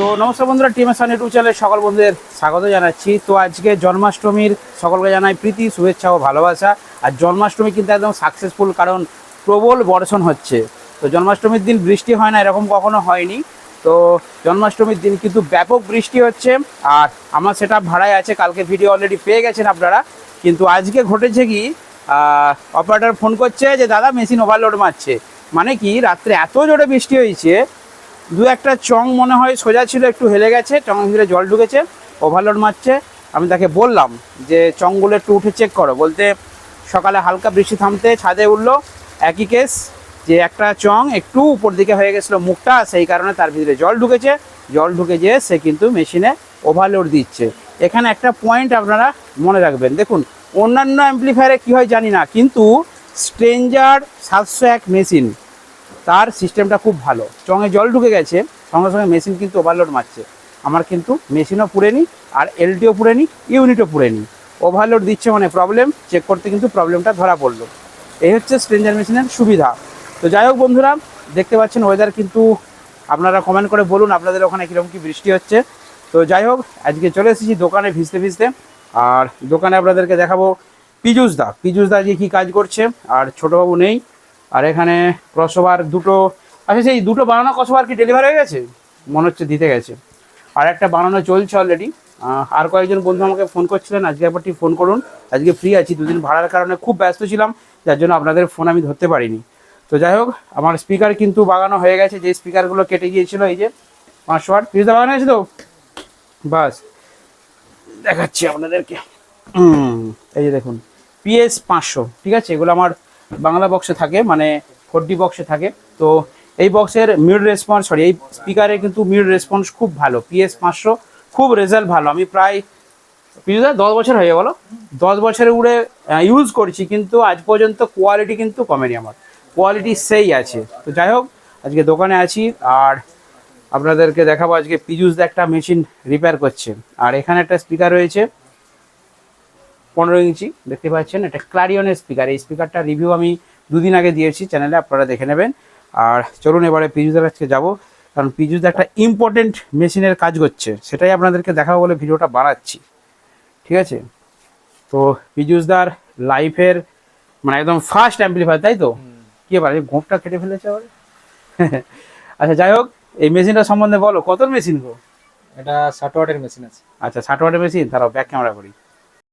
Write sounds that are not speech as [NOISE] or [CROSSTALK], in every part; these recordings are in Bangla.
তো নমস্কার বন্ধুরা টিম এসান ইউটিউব চ্যানেলে সকল বন্ধুদের স্বাগত জানাচ্ছি। তো আজকে জন্মাষ্টমীর সকলকে জানাই প্রীতি, শুভেচ্ছা ও ভালোবাসা। আর জন্মাষ্টমী কিন্তু একদম সাকসেসফুল কারণ প্রবল বর্ষণ হচ্ছে। তো জন্মাষ্টমীর দিন বৃষ্টি হয় না, এরকম কখনো হয়নি। তো জন্মাষ্টমীর দিন কিন্তু ব্যাপক বৃষ্টি হচ্ছে। আর আমার সেটা ভাড়ায় আছে, কালকে ভিডিও অলরেডি পেয়ে গেছেন আপনারা। কিন্তু আজকে ঘটেছে কি অপারেটর ফোন করছে যে, দাদা মেশিন ওভারলোড মারছে। মানে কি, রাত্রে এত জোরে বৃষ্টি হয়েছে দু একটা চং মনে হয় সোজা ছিল, একটু হেলে গেছে চং ভিতরে জল ঢুকেছে ওভারলোড মারছে। আমি তাকে বললাম যে, চংগুলো একটু উঠে চেক করো। বলতে সকালে হালকা বৃষ্টি থামতে ছাদে উঠল, একই কেস যে একটা চং একটু উপর দিকে হয়ে গেছিল মুখটা, সেই কারণে তার ভিতরে জল ঢুকেছে। জল ঢুকে যেয়ে সে কিন্তু মেশিনে ওভারলোড দিচ্ছে। এখানে একটা পয়েন্ট আপনারা মনে রাখবেন। দেখুন, অন্যান্য অ্যাম্প্লিফায়ারে কী হয় জানি না, কিন্তু স্ট্রেঞ্জার সাতশো এক মেশিন তার সিস্টেমটা খুব ভালো। চঙে জল ঢুকে গেছে, সঙ্গে সঙ্গে মেশিন কিন্তু ওভারলোড মারছে। আমার কিন্তু মেশিনও পুড়েনি, আর এলটিও পুড়েনি ইউনিটও পুড়েনি। ওভারলোড দিচ্ছে মানে প্রবলেম চেক করতে কিন্তু প্রবলেমটা ধরা পড়ল। এই হচ্ছে স্ট্রেঞ্জার মেশিনের সুবিধা। তো যাই হোক বন্ধুরা, দেখতে পাচ্ছেন ওয়েদার কিন্তু আপনারা কমেন্ট করে বলুন আপনাদের ওখানে কীরকম কী বৃষ্টি হচ্ছে। তো যাই হোক, আজকে চলে এসেছি দোকানে ভিজতে ভিজতে, আর দোকানে আপনাদেরকে দেখাবো পীযুষ দা। পীযুষ দা যে কী কাজ করছে, আর ছোটোবাবু নেই আর এখানে ক্রসওভার দুটো আচ্ছা সেই দুটো বানানো ক্রসওভার কি ডেলিভারি হয়ে গেছে? মনে হচ্ছে দিতে গেছে। আর একটা বানানো চলছে অলরেডি আর কয়েকজন বন্ধু আমাকে ফোন করছিলেন, আজকে একবারটি ফোন করুন। আজকে ফ্রি আছি, দুদিন ভাড়ার কারণে খুব ব্যস্ত ছিলাম, যার জন্য আপনাদের ফোন আমি ধরতে পারিনি। তো যাই হোক, আমার স্পিকার কিন্তু বাগানো হয়ে গেছে, যে স্পিকারগুলো কেটে গিয়েছিল, এই যে পাঁচশো আট পিসটা বাগানো তো? বাস। দেখাচ্ছি আপনাদেরকে। এই যে দেখুন পিএস পাঁচশো, ঠিক আছে? এগুলো আমার বাংলা বক্সে থাকে মানে ফোরডি বক্সে থাকে। তো এই বক্সের মিড রেসপন্স সরি এই স্পিকারের কিন্তু মিড রেসপন্স খুব ভালো পিএস পাঁচশো, খুব রেজাল্ট ভালো। আমি প্রায় পিজুদা দশ বছর হয়ে গেলো দশ বছরে উড়ে ইউজ করছি, কিন্তু আজ পর্যন্ত কোয়ালিটি কিন্তু কমেনি আমার। কোয়ালিটি সেই আছে। তো যাই হোক, আজকে দোকানে আছি, আর আপনাদেরকে দেখাবো আজকে পিজুস একটা মেশিন রিপেয়ার করছে। আর এখানে একটা স্পিকার রয়েছে। পনেরো ইঞ্চি দেখতে পাচ্ছেন এটা ক্লারিয়নের স্পিকার এই স্পিকারটা রিভিউ আমি দুদিন আগে দিয়েছি চ্যানেলে আপনারা দেখে নেবেন। আর চলুন এবারে পিজুদের কাছে যাব কারণ পিজুস একটা ইম্পর্টেন্ট মেশিনের কাজ করছে সেটাই আপনাদেরকে দেখাবো বলে ভিডিওটা বানাচ্ছি। ঠিক আছে? তো পিজুসদার লাইফের মানে একদম ফার্স্ট অ্যাম্পলিফায়ার তাই তো? কি এবার গোপটা কেটে ফেলেছে আবার? [LAUGHS] আচ্ছা যাই হোক এই মেশিনটা সম্বন্ধে বলো কত মেশিন গো? এটা ষাট ওয়াটের মেশিন আছে। আচ্ছা ষাট ওয়াটের মেশিন তারাও ব্যাক ক্যামেরা করি।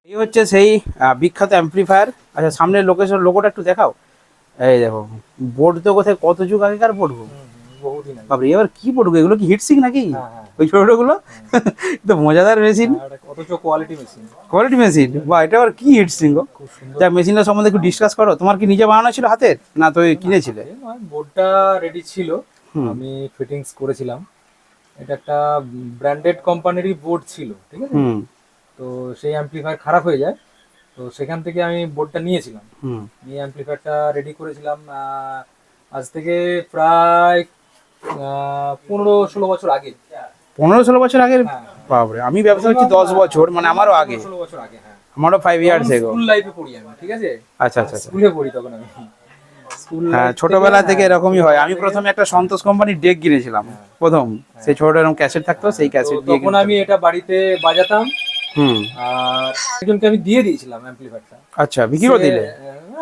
এই হচ্ছে সেই বিখ্যাত অ্যাম্পলিফায়ার আচ্ছা সামনের লোকেশন লোগোটা একটু দেখাও। এই দেখো বোর্ড তো কোথায় কত যুগ আগেকার বোর্ড গো? বাবরে এবার কি বোর্ড এগুলো কি হিটসিং নাকি? হ্যাঁ, হ্যাঁ। ওই ছোটগুলো [LAUGHS] তো মজাদার মেশিন আর অথচ কোয়ালিটি মেশিন কোয়ালিটি মেশিন বা এটা আবার কি হিটসিং গো? যা মেশিনটা সম্বন্ধে একটু ডিসকাস করো। তোমার কি নিজে বানানো ছিল হাতের না তো কিনেছিলে? বোর্ডটা রেডি ছিল। আমি ফিটিংস করেছিলাম। এটা একটা ব্র্যান্ডেড কোম্পানিরই বোর্ড ছিল ঠিক আছে? সেই অ্যাম্পলিফায়ার খারাপ হয়ে যায় তো সেখান থেকে আমি বোর্ডটা নিয়েছিলাম। হুম। নিয়ে অ্যাম্পলিফায়ারটা রেডি করেছিলাম আজ থেকে প্রায় পনেরো ষোলো বছর আগে। পনেরো ষোলো বছর আগে? হ্যাঁ। বাবরে আমি ব্যবসা করছি দশ বছর মানে আমারও আগে। ষোলো বছর আগে হ্যাঁ। আমারও ফাইভ ইয়ার্স এগো স্কুল লাইফে পড়ি আমি ঠিক আছে? আচ্ছা আচ্ছা আচ্ছা। স্কুলে পড়ি তখন আমি। হ্যাঁ ছোটবেলা থেকে এরকমই হয়। আমি প্রথমে একটা সন্তোষ কোম্পানির ডেক কিনেছিলাম প্রথম। সেই ছোট এরকম ক্যাসেট থাকতো সেই ক্যাসেট দিয়ে তখন আমি এটা বাড়িতে বাজাতাম আর একজনকে আমি দিয়ে দিয়েছিলাম অ্যাম্পলিফায়ারটা আচ্ছা বিক্রি করে দিলে?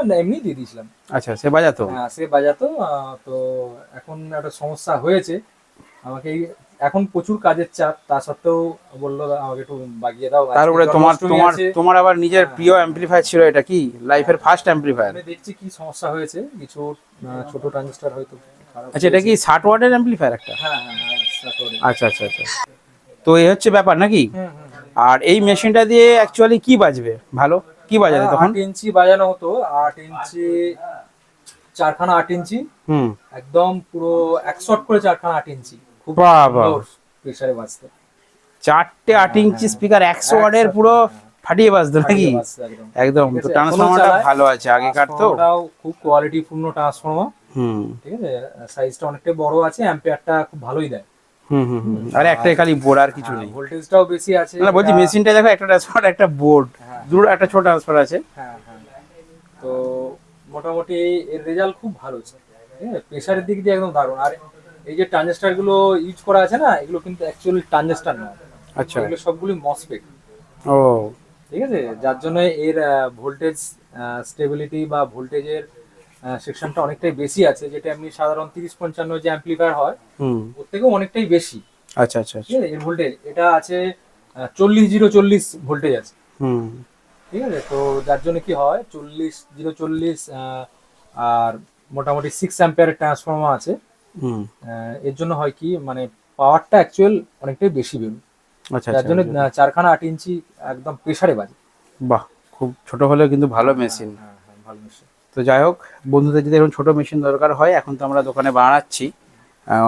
না এমনি দিয়ে দিয়েছিলাম। আচ্ছা সে বাজাতো? হ্যাঁ, সে বাজাতো তো এখন একটা সমস্যা হয়েছে। আমাকে এখন প্রচুর কাজের চাপ তা সত্ত্বেও বলল আমাকে একটু বাগিয়ে দাও। তার উপরে তোমার তোমার তোমার আবার নিজের প্রিয় অ্যাম্পলিফায়ার ছিল এটা কি? লাইফের ফার্স্ট অ্যাম্পলিফায়ার আমি দেখছি কি সমস্যা হয়েছে। কিছু ছোট ট্রানজিস্টার হয়তো আচ্ছা এটা কি ষাট ওয়াটের অ্যাম্পলিফায়ার একটা? হ্যাঁ হ্যাঁ হ্যাঁ তারপরে। আচ্ছা আচ্ছা আচ্ছা। তো এই হচ্ছে ব্যাপার নাকি? হুম, হুম, হুম। আর এই মেশিনটা দিয়ে অ্যাকচুয়ালি কি বাজবে? ভালো? কি বাজাবে তখন? আট ইঞ্চি বাজানো হতো আট ইঞ্চি চারখানা আট ইঞ্চি। হুম। একদম পুরো এক শট করে চারখানা আট ইঞ্চি। খুব বাবা। প্রেসারে বাজতো। চারটে আট ইঞ্চি স্পিকার একশো ওয়াটের পুরো ফাটিয়ে বাজতো নাকি? একদম। তো ট্রান্সফর্মারটা ভালো আছে আগেকার তো। খুব কোয়ালিটি পূর্ণ ট্রান্সফর্মার হুম। ঠিক আছে সাইজটা অনেকটা বড় আছে অ্যাম্পিয়ারটা খুব ভালোই দেয়। আর একটাই খালি বোর্ড আর কিছু নেই। ভোল্টেজটাও বেশি আছে। না বলছি মেশিনটা দেখো একটা ট্রান্সফার একটা বোর্ড হ্যাঁ। দুটো একটা ছোট ট্রান্সফার আছে। হ্যাঁ হ্যাঁ। তো মোটামুটি এর রেজাল্ট খুব ভালো আছে ঠিক আছে? প্রেসারের দিক দিয়ে একদম দারুণ। আর এই যে ট্রানজিস্টারগুলো ইউজ করা আছে না এগুলো কিন্তু অ্যাকচুয়ালি ট্রানজিস্টার নয়। আচ্ছা। এগুলো সবগুলি মসফেট ও। ঠিক আছে? যার জন্য এর ভোল্টেজ স্টেবিলিটি বা ভোল্টেজের সেকশনটা অনেকটাই বেশি আছে যেটা এমনি সাধারণ তিরিশ পঞ্চান্ন যে অ্যাম্পলিফায়ার হয় হুম। ওর থেকেও অনেকটাই বেশি। আচ্ছা আচ্ছা ঠিক আচ্ছা আছে? এর ভোল্টেজ এটা আছে চল্লিশ জিরো চল্লিশ ভোল্টেজ আছে। হুম। ঠিক আছে? তো যার জন্য কি হয় চল্লিশ জিরো চল্লিশ আর মোটামুটি সিক্স অ্যাম্পিয়ারের ট্রান্সফর্মার আছে। হুম। এর জন্য হয় কি মানে পাওয়ারটা অ্যাকচুয়াল অনেকটাই বেশি বেরোয়। আচ্ছা যার আচ্ছা জন্য চারখানা আট ইঞ্চি একদম প্রেসারে বাজে। বাহ খুব ছোট হলেও কিন্তু ভালো মেশিন হ্যাঁ হ্যাঁ ভালো মেশিন তো যাই হোক, বন্ধুদের যদি এরকম ছোটো মেশিন দরকার হয়, এখন তো আমরা দোকানে বানাচ্ছি।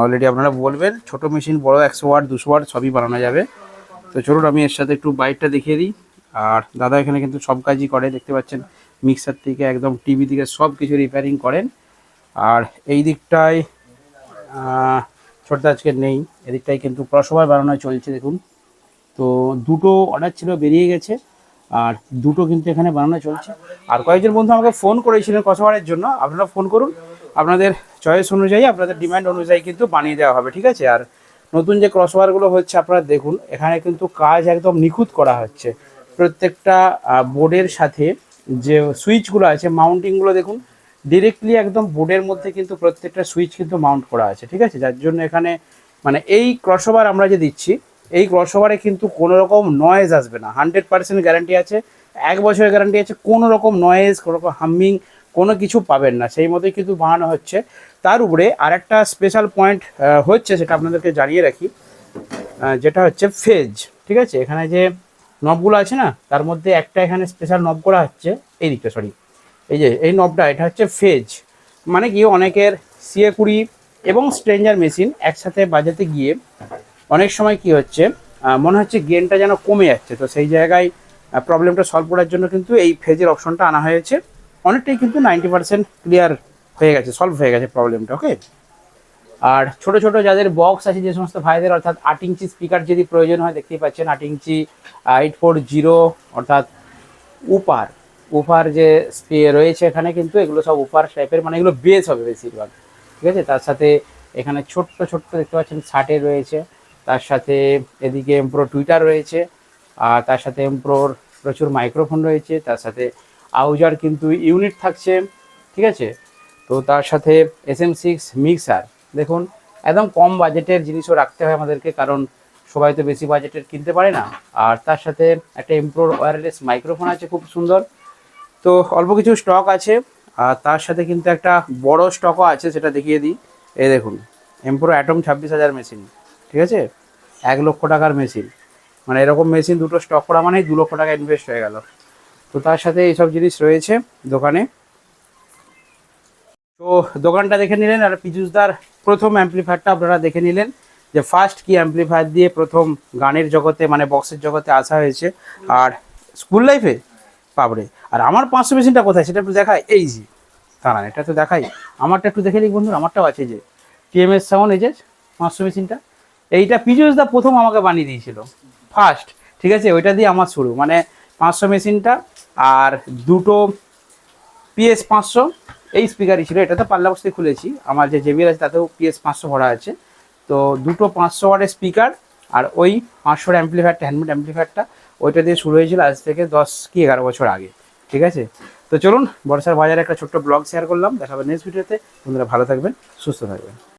অলরেডি আপনারা বলবেন, ছোট মেশিন বড় একশো ওয়াট দুশো ওয়াট সবই বানানো যাবে। তো চলুন, আমি এর সাথে একটু বাইকটা দেখিয়ে দিই। আর দাদা এখানে কিন্তু সব কাজই করে, দেখতে পাচ্ছেন মিক্সার থেকে একদম টিভি থেকে সব কিছু রিপেয়ারিং করেন। আর এই দিকটায় ছোটদা আজকে নেই, এদিকটায় কিন্তু প্রসবায় বানানো চলছে, দেখুন। তো দুটো অর্ডার ছিল বেরিয়ে গেছে। আর দুটো কিন্তু এখানে বানানো চলছে। আর কয়েকজন বন্ধু আমাকে ফোন করেছিলেন কসবারের জন্য। আপনারা ফোন করুন। আপনাদের চয়েস অনুযায়ী, আপনাদের ডিমান্ড অনুযায়ী কিন্তু বানিয়ে দেওয়া হবে, ঠিক আছে? আর নতুন যে ক্রসওয়ারগুলো হচ্ছে, আপনারা দেখুন, এখানে কিন্তু কাজ একদম নিখুঁত করা হচ্ছে। প্রত্যেকটা বোর্ডের সাথে যে সুইচগুলো আছে মাউন্টিংগুলো দেখুন ডিরেক্টলি একদম বোর্ডের মধ্যে কিন্তু প্রত্যেকটা সুইচ কিন্তু মাউন্ট করা আছে, ঠিক আছে? যার জন্য এখানে মানে এই ক্রসওভার আমরা যে দিচ্ছি এই ক্রসওভারে কিন্তু কোনো রকম নয়েজ আসবে না। হান্ড্রেড পার্সেন্ট গ্যারান্টি আছে। এক বছরের গ্যারান্টি আছে কোনো রকম নয়েজ কোনো রকম হামিং কোনো কিছু পাবেন না। সেই মতোই কিন্তু বানানো হচ্ছে। তার উপরে আরেকটা স্পেশাল পয়েন্ট হচ্ছে সেটা আপনাদেরকে জানিয়ে রাখি যেটা হচ্ছে ফেজ ঠিক আছে? এখানে যে নবগুলো আছে না, তার মধ্যে একটা এখানে স্পেশাল নব করা হচ্ছে, এই দিকটা সরি এই যে, এই নবটা এটা হচ্ছে ফেজ মানে কি, অনেকের সিএ কুড়ি এবং স্ট্রেঞ্জার মেশিন একসাথে বাজাতে গিয়ে অনেক সময় কি হচ্ছে মনে হচ্ছে গেনটা যেন কমে যাচ্ছে। তো সেই জায়গায় প্রবলেমটা সলভ করার জন্য কিন্তু এই ফেজের অপশনটা আনা হয়েছে। অনেকটাই কিন্তু নাইনটি পার্সেন্ট ক্লিয়ার হয়ে গেছে সলভ হয়ে গেছে প্রবলেমটা ওকে আর ছোট ছোট যাদের বক্স আছে, যে সমস্ত ভাইদের, অর্থাৎ আট ইঞ্চি স্পিকার যদি প্রয়োজন হয়, দেখতেই পাচ্ছেন আট ইঞ্চি এইট ফোর জিরো অর্থাৎ উপার উপার যে রয়েছে এখানে কিন্তু এগুলো সব উপার টাইপের মানে এগুলো বেস হবে বেশিরভাগ, ঠিক আছে? তার সাথে এখানে ছোট্ট ছোট্ট দেখতে পাচ্ছেন ষাটে রয়েছে। তার সাথে এদিকে এমপ্রো টুইটার রয়েছে, আর তার সাথে এমপ্রোর প্রচুর মাইক্রোফোন রয়েছে, তার সাথে আউজার কিন্তু ইউনিট থাকছে, ঠিক আছে? তো তার সাথে এস এম সিক্স মিক্সার দেখুন, একদম কম বাজেটের জিনিসও রাখতে হয় আমাদেরকে, কারণ সবাই তো বেশি বাজেটের কিনতে পারে না। আর তার সাথে একটা এমপ্রোর ওয়্যারলেস মাইক্রোফোন আছে, খুব সুন্দর। তো অল্প কিছু স্টক আছে, আর তার সাথে কিন্তু একটা বড় স্টকও আছে, সেটা দেখিয়ে দিই। এই দেখুন এমপ্রো অ্যাটম ছাব্বিশ হাজার মেশিন ঠিক আছে? এক লক্ষ টাকার মেশিন মানে এরকম মেশিন দুটো স্টক করা মানেই দু লক্ষ টাকা ইনভেস্ট হয়ে গেল। তো তার সাথে এইসব জিনিস রয়েছে দোকানে। তো দোকানটা দেখে নিলেন আর পিজুসদার প্রথম অ্যাম্পলিফায়ারটা আপনারা দেখে নিলেন যে ফার্স্ট কি অ্যাম্পলিফায়ার দিয়ে প্রথম গানের জগতে মানে বক্সের জগতে আসা হয়েছে। আর স্কুল লাইফে পাবড়ে আর আমার পাঁচশো মেশিনটা কোথায়? সেটা একটু দেখায় এই যে, দাঁড়ান, এটা তো দেখাই। আমারটা একটু দেখে নিক বন্ধুরা, আমারটাও আছে যে। টিএমএস সাউন্ড এই যে পাঁচশো মেশিনটা এইটা পিজুস দা প্রথম আমাকে বানিয়ে দিয়েছিল। ফার্স্ট ঠিক আছে? ওইটা দিয়ে আমার শুরু। মানে পাঁচশো মেশিনটা আর দুটো পিএস পাঁচশো। এই স্পিকারই ছিল। এটা তো পাল্লা বস্তি খুলেছি। আমার যে জেবিএল আছে, তাতেও পিএস পাঁচশো ভরা আছে। তো দুটো পাঁচশো ওয়াটের স্পিকার আর ওই পাঁচশোর অ্যাম্পলিফায়ারটা হ্যান্ডমেড অ্যাম্পলিফায়ারটা ওইটা দিয়ে শুরু হয়েছিল আজ থেকে দশ কি এগারো বছর আগে। ঠিক আছে? তো চলুন, বর্ষার বাজারে একটা ছোট্ট ব্লগ শেয়ার করলাম। দেখাবেন নেক্সট ভিডিওতে বন্ধুরা ভালো থাকবেন, সুস্থ থাকবেন।